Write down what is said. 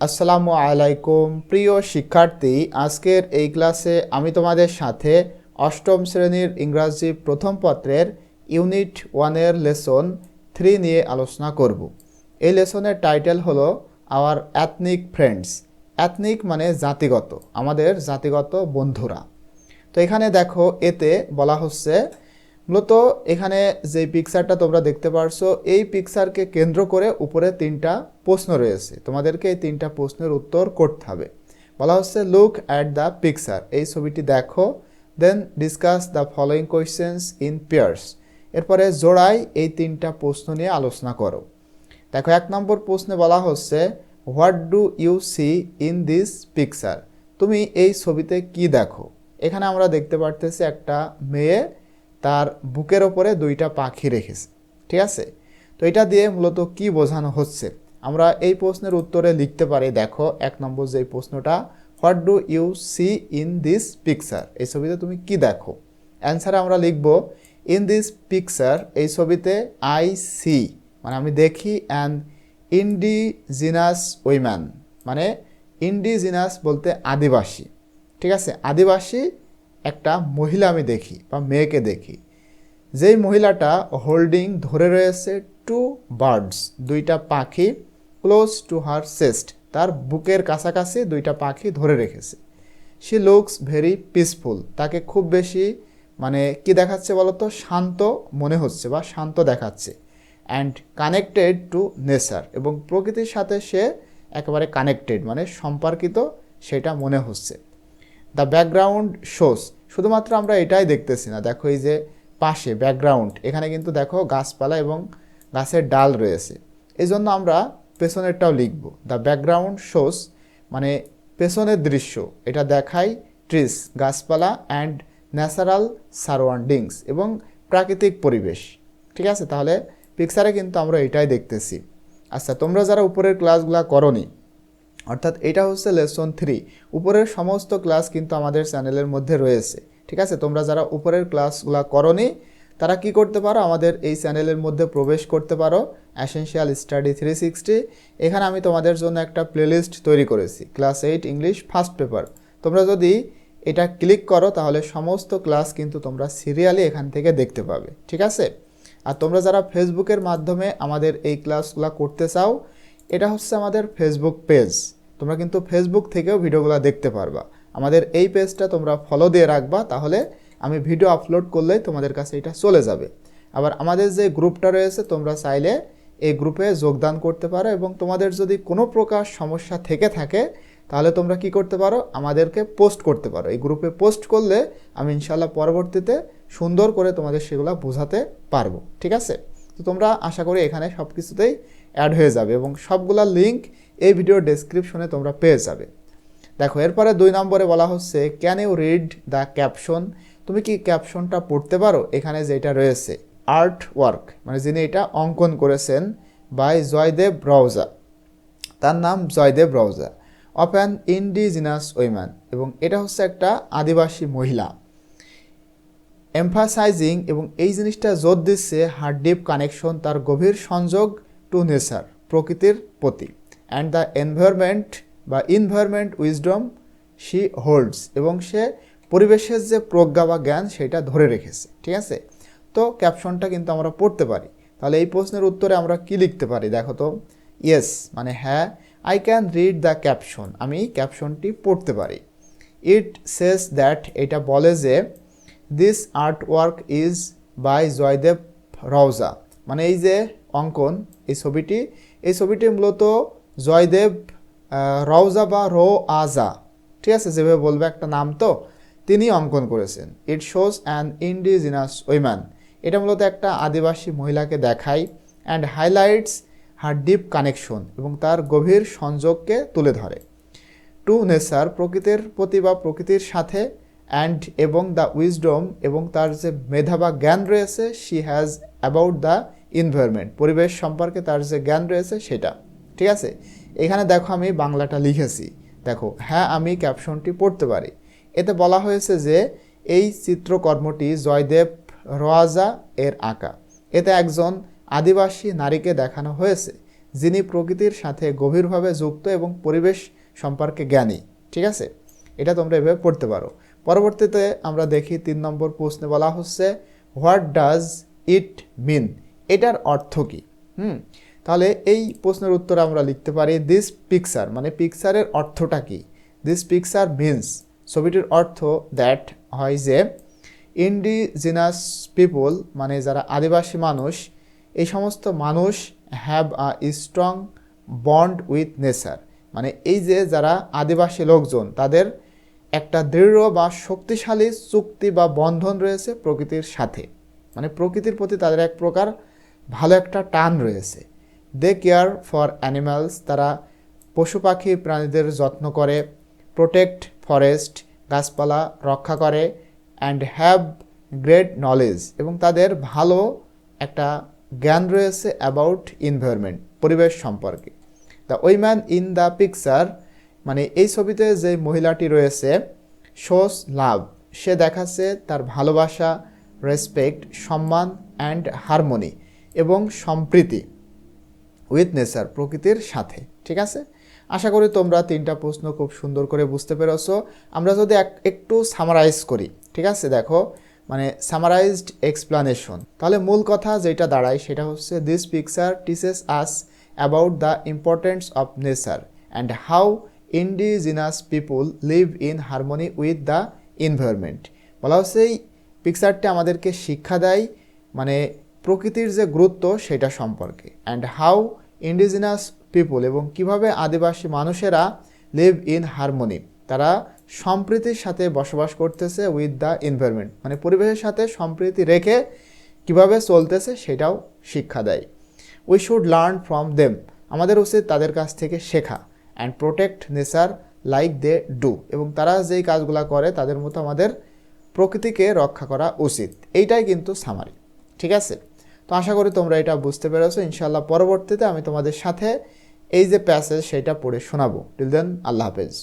আসসালামু আলাইকুম, প্রিয় শিক্ষার্থী। আজকের এই ক্লাসে আমি তোমাদের সাথে অষ্টম শ্রেণির ইংরাজি প্রথম পত্রের ইউনিট ওয়ানের লেসন থ্রি নিয়ে আলোচনা করব। এই লেসনের টাইটেল হলো আওয়ার অ্যাথনিক ফ্রেন্ডস অ্যাথনিক মানে জাতিগত, আমাদের জাতিগত বন্ধুরা। তো এখানে দেখো, এতে বলা হচ্ছে মূলত এখানে যে পিকচারটা তোমরা দেখতে পারছ, এই পিকচারকে কেন্দ্র করে উপরে তিনটা প্রশ্ন রয়েছে। তোমাদেরকে এই তিনটা প্রশ্নের উত্তর করতে হবে। বলা হচ্ছে লুক অ্যাট দ্য পিকচার এই ছবিটি দেখো then discuss the following questions in pairs এরপরে জোড়ায় এই তিনটা প্রশ্ন নিয়ে আলোচনা করো। দেখো, এক নম্বর প্রশ্নে বলা হচ্ছে what do you see in this picture তুমি এই ছবিতে কি দেখো? এখানে আমরা দেখতে পারতেছি একটা মেয়ে তার বুকের ওপরে দুইটা পাখি রেখেছে। ঠিক আছে? তো এটা দিয়ে মূলত কি বোঝানো হচ্ছে? আমরা এই প্রশ্নের উত্তরে লিখতে পারি, দেখো, এক নম্বর যে প্রশ্নটা what do you see in this picture এই ছবিতে তুমি কি দেখো? অ্যান্সারে আমরা লিখব ইন দিস পিকচার এই ছবিতে আই সি মানে আমি দেখি অ্যান ইন্ডিজিনাস উইম্যান মানে ইন্ডিজিনাস বলতে আদিবাসী। ঠিক আছে? আদিবাসী একটা মহিলা আমি দেখি বা মেয়েকে দেখি। যেই মহিলাটা হোল্ডিং ধরে রয়েছে টু বার্ডস দুইটা পাখি ক্লোজ টু হার চেস্ট তার বুকের কাছাকাছি দুইটা পাখি ধরে রেখেছে। শি লুকস ভেরি পিসফুল তাকে খুব বেশি মানে কি দেখাচ্ছে বলতো? শান্ত মনে হচ্ছে বা শান্ত দেখাচ্ছে। অ্যান্ড কানেক্টেড টু নেচার এবং প্রকৃতির সাথে সে একেবারে কানেক্টেড মানে সম্পর্কিত সেটা মনে হচ্ছে। দ্য ব্যাকগ্রাউন্ড শোস শুধুমাত্র আমরা এটাই দেখতেছি না। দেখো এই যে পাশে ব্যাকগ্রাউন্ড এখানে কিন্তু দেখো গাছপালা এবং গাছের ডাল রয়েছে। এই জন্য আমরা পেছনেরটাও লিখব। দ্য ব্যাকগ্রাউন্ড শোস মানে পেছনের দৃশ্য। এটা দেখায় ট্রিস গাছপালা অ্যান্ড ন্যাচারাল সারাউন্ডিংস এবং প্রাকৃতিক পরিবেশ। ঠিক আছে? তাহলে পিকচারে কিন্তু আমরা এটাই দেখতেছি। আচ্ছা তোমরা যারা উপরের ক্লাসগুলো করনি অর্থাৎ এটা হচ্ছে লেসন থ্রি উপরের সমস্ত ক্লাস কিন্তু আমাদের চ্যানেলের মধ্যে রয়েছে। ঠিক আছে? তোমরা যারা উপরের ক্লাসগুলো করনি, তারা কি করতে পারো? আমাদের এই চ্যানেলের মধ্যে প্রবেশ করতে পারো। অ্যাসেনশিয়াল স্টাডি থ্রি সিক্সটি এখানে আমি তোমাদের জন্য একটা প্লেলিস্ট তৈরি করেছি। Class eight English first paper তোমরা যদি এটা ক্লিক করো, তাহলে সমস্ত ক্লাস কিন্তু তোমরা সিরিয়ালি এখান থেকে দেখতে পাবে। ঠিক আছে? আর তোমরা যারা ফেসবুকের মাধ্যমে আমাদের এই ক্লাসগুলো করতে চাও এটা হচ্ছে আমাদের ফেসবুক পেজ তোমরা কিন্তু ফেসবুক থেকেও ভিডিওগুলো দেখতে পারবা। আমাদের এই পেজটা তোমরা ফলো দিয়ে রাখবা, তাহলে আমি ভিডিও আপলোড করলেই তোমাদের কাছে এটা চলে যাবে। আবার আমাদের যে গ্রুপটা রয়েছে, তোমরা চাইলে এই গ্রুপে যোগদান করতে পারো এবং তোমাদের যদি কোনো প্রকার সমস্যা থেকে থাকে, তাহলে তোমরা কি করতে পারো? আমাদেরকে পোস্ট করতে পারো। এই গ্রুপে পোস্ট করলে আমি ইনশাল্লাহ পরবর্তীতে সুন্দর করে তোমাদের সেগুলো বোঝাতে পারব। ঠিক আছে? তো তোমরা আশা করি এখানে সব কিছুতেই অ্যাড হয়ে যাবে এবং সবগুলা লিঙ্ক এই ভিডিওর ডেসক্রিপশনে তোমরা পেয়ে যাবে। দেখো, এরপরে দুই নম্বরে বলা হচ্ছে can you read the caption তুমি কি ক্যাপশনটা পড়তে পারো? এখানে যেটা রয়েছে আর্ট ওয়ার্ক মানে যিনি এটা অঙ্কন করেছেন বাই জয়দেব ব্রাউজা তার নাম Joydeb Brauja of an indigenous woman এবং এটা হচ্ছে একটা আদিবাসী মহিলা। এমফাসাইজিং এবং এই জিনিসটা জোর দিচ্ছে হার ডিপ কানেকশন, তার গভীর সংযোগ টু নেচার, প্রকৃতির প্রতি। অ্যান্ড দ্য এনভায়রনমেন্ট বা ইনভায়রনমেন্ট উইজডম শি হোল্ডস এবং সে পরিবেশের যে প্রজ্ঞা বা জ্ঞান সেটা ধরে রেখেছে, ঠিক আছে? তো ক্যাপশনটা কিন্তু আমরা পড়তে পারি। তাহলে এই প্রশ্নের উত্তরে আমরা কি লিখতে পারি দেখো তো? ইয়েস মানে হ্যাঁ I can read the caption আমি ক্যাপশনটি পড়তে পারি। ইট সেস দ্যাট এটা বলে যে this art work is by Jaydev রওজা মানে এই যে অঙ্কন, এই ছবিটি এই ছবিটি মূলত জয়দেব রওজা বা রো আজা ঠিক আছে? যেভাবে বলবে একটা নাম তো, তিনি অঙ্কন করেছেন। It shows an indigenous woman এটা মূলত একটা আদিবাসী মহিলাকে দেখায় and highlights her deep connection এবং তার গভীর সংযোগকে তুলে ধরে। টু নেচার প্রকৃতির প্রতি বা প্রকৃতির সাথে অ্যান্ড এবং দ্য উইজডম এবং তার যে মেধা বা জ্ঞান রয়েছে she has about the environment পরিবেশ সম্পর্কে তার যে জ্ঞান রয়েছে, সেটা। ঠিক আছে? এখানে দেখো আমি বাংলাটা লিখেছি। দেখো হ্যাঁ আমি ক্যাপশনটি পড়তে পারি। এতে বলা হয়েছে যে, এই চিত্রকর্মটি জয়দেব রোয়াজা এর আঁকা। এতে একজন আদিবাসী নারীকে দেখানো হয়েছে, যিনি প্রকৃতির সাথে গভীরভাবে যুক্ত এবং পরিবেশ সম্পর্কে জ্ঞানী। ঠিক আছে? এটা তোমরা এভাবে পড়তে পারো। পরবর্তীতে আমরা দেখি তিন নম্বর প্রশ্নে বলা হচ্ছে, হোয়াট ডাজ ইট মিন? এটার অর্থ কী? হুম, তাহলে এই প্রশ্নের উত্তর আমরা লিখতে পারি দিস পিকচার মানে পিকচারের অর্থটা কী? দিস পিকচার মিনস ছবিটির অর্থ দ্যাট হয় যে ইন্ডিজিনাস পিপল মানে যারা আদিবাসী মানুষ, এই সমস্ত মানুষ have a strong bond with nature মানে এই যে যারা আদিবাসী লোকজন, তাদের একটা দৃঢ় বা শক্তিশালী চুক্তি বা বন্ধন রয়েছে প্রকৃতির সাথে। মানে প্রকৃতির প্রতি তাদের এক প্রকার ভালো একটা টান রয়েছে। দে কেয়ার ফর অ্যানিম্যালস তারা পশু পাখি, প্রাণীদের যত্ন করে প্রোটেক্ট ফরেস্ট গাছপালা রক্ষা করে অ্যান্ড হ্যাভ গ্রেট নলেজ এবং তাদের ভালো একটা জ্ঞান রয়েছে অ্যাবাউট এনভায়রনমেন্ট পরিবেশ সম্পর্কে। The woman in the picture মানে এই ছবিতে যে মহিলাটি রয়েছে শোস লাভ। সে দেখাচ্ছে তার ভালোবাসা রেসপেক্ট সম্মান অ্যান্ড হারমোনি এবং সম্প্রীতি উইথ নেচার প্রকৃতির সাথে। ঠিক আছে? আশা করি তোমরা তিনটা প্রশ্ন খুব সুন্দর করে বুঝতে পেরেছ। আমরা যদি এক- একটু সামারাইজ করি। ঠিক আছে? দেখো মানে সামারাইজড এক্সপ্লানেশন তাহলে মূল কথা যেটা দাঁড়ায় সেটা হচ্ছে this picture teaches us about the importance of nature and how indigenous people live in harmony with the environment বলা হচ্ছে এই পিকচারটি আমাদেরকে শিক্ষা দেয় মানে প্রকৃতির যে গুরুত্ব সেটা সম্পর্কে। অ্যান্ড হাউ ইন্ডিজিনাস পিপুল এবং কীভাবে আদিবাসী মানুষেরা লিভ ইন হারমোনি তারা সম্প্রীতির সাথে বসবাস করতেছে উইথ দ্য এনভায়রনমেন্ট মানে পরিবেশের সাথে সম্প্রীতি রেখে কীভাবে চলতেছে সেটাও শিক্ষা দেয়। We should learn from them আমাদের উচিত তাদের কাছ থেকে শেখা। And protect nature like they do এবং তারা যেই কাজগুলো করে, তাদের মতো আমাদের প্রকৃতিকে রক্ষা করা উচিত। এইটাই কিন্তু সামারি ঠিক আছে? তো আশা করি তোমরা এটা বুঝতে পেরেছ। ইনশাল্লাহ পরবর্তীতে আমি তোমাদের সাথে এই যে প্যাসেজ সেটা পড়ে শোনাবো। টিল দেন আল্লাহ হাফেজ।